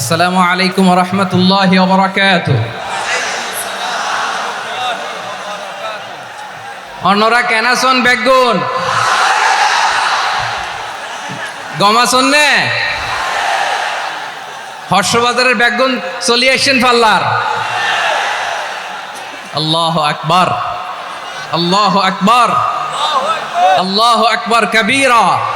আসসালামু আলাইকুম রহমতুল্লাহ বরাকাত অন্যরা কেন শোন বেগুন? গমা শোন নে? হর্ষবাজারের বেগুন চলিয়ে আসছেন পাল্লার। আল্লাহ আকবার। আল্লাহ আকবার। আল্লাহ আকবার কবীরা।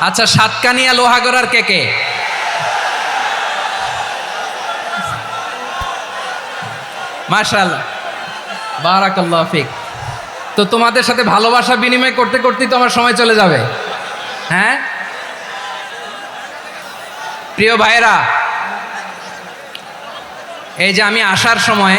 আচ্ছা সাতকানিয়া লোহাগড়ার কে কে? মার্শাল বারাকাল্লাহ ফিক। তো তোমাদের সাথে ভালোবাসা বিনিময় করতে করতেই তো আমার সময় চলে যাবে। হ্যাঁ? প্রিয় ভাইরা এই যে আমি আসার সময়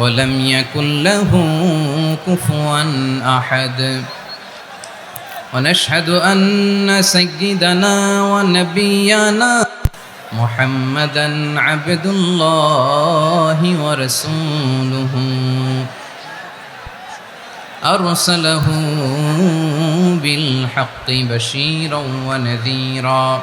ولم يكن له كفوا أحد. ونشهد أن سيدنا ونبينا محمدا عبد الله ورسوله. أرسله بالحق بشيرا ونذيرا.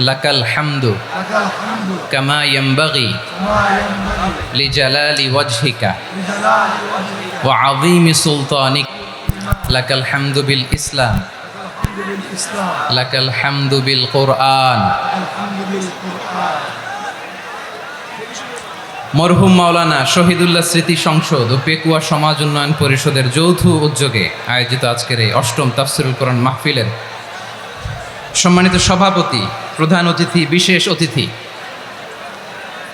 লাকাল লিজালালি ওয়াজহিকা ওয়া সুলতানিক লাকাল ইসলাম লাকাল কোরআন মরহুম মাওলানা শহীদুল্লাহ স্মৃতি সংসদ ও পেকুয়া সমাজ উন্নয়ন পরিষদের যৌথ উদ্যোগে আয়োজিত আজকের এই অষ্টম তাফসিরুল কোরআন মাহফিলের সম্মানিত সভাপতি, প্রধান অতিথি, বিশেষ অতিথি,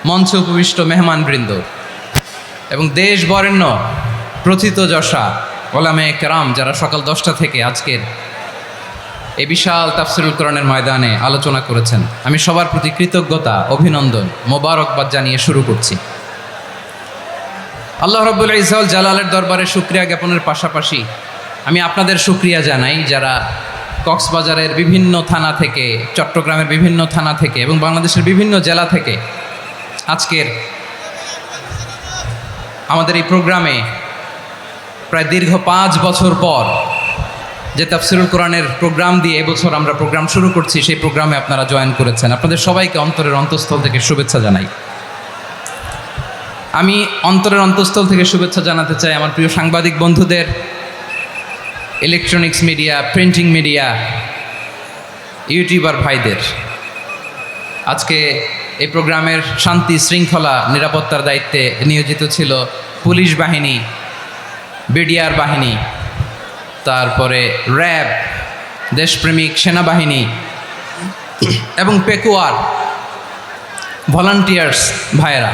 মঞ্চে উপবিষ্ট মেহমানবৃন্দ এবং দেশ বরেণ্য প্রথিত যশা, ওলামে কেরাম, যারা সকাল দশটা থেকে আজকের এই বিশাল তাফসিরুল কোরআনের ময়দানে আলোচনা করেছেন। আমি সবার প্রতি কৃতজ্ঞতা, অভিনন্দন, মোবারকবাদ জানিয়ে শুরু করছি। আল্লাহ রব্বুল ইসাউল জালালের দরবারে শুক্রিয়া জ্ঞাপনের পাশাপাশি আমি আপনাদের শুক্রিয়া জানাই যারা কক্সবাজারের বিভিন্ন থানা থেকে, চট্টগ্রামের বিভিন্ন থানা থেকে এবং বাংলাদেশের বিভিন্ন জেলা থেকে আজকের আমাদের এই প্রোগ্রামে প্রায় দীর্ঘ পাঁচ বছর পর যে তাফসিরুল কোরআনের প্রোগ্রাম দিয়ে এবছর আমরা প্রোগ্রাম শুরু করছি, সেই প্রোগ্রামে আপনারা জয়েন করেছেন। আপনাদের সবাইকে অন্তরের অন্তঃস্থল থেকে শুভেচ্ছা জানাই। আমি অন্তরের অন্তঃস্থল থেকে শুভেচ্ছা জানাতে চাই আমার প্রিয় সাংবাদিক বন্ধুদের electronics media printing media YouTuber ভাইদের। আজকে এই প্রোগ্রামের শান্তি, শৃঙ্খলা, নিরাপত্তার দায়িত্বে নিয়োজিত ছিল পুলিশ বাহিনী, বিডিআর বাহিনী, তারপরে র্যাব, দেশপ্রেমিক সেনাবাহিনী এবং পেকুয়ার ভলান্টিয়ার্স ভাইয়েরা।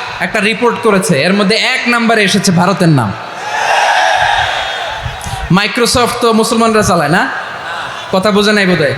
একটা রিপোর্ট করেছে। এর মধ্যে এক নাম্বারে এসেছে ভারতের নাম। মাইক্রোসফট তো মুসলমানরা চালায় না? কথা বোঝে নাই বোধহয়?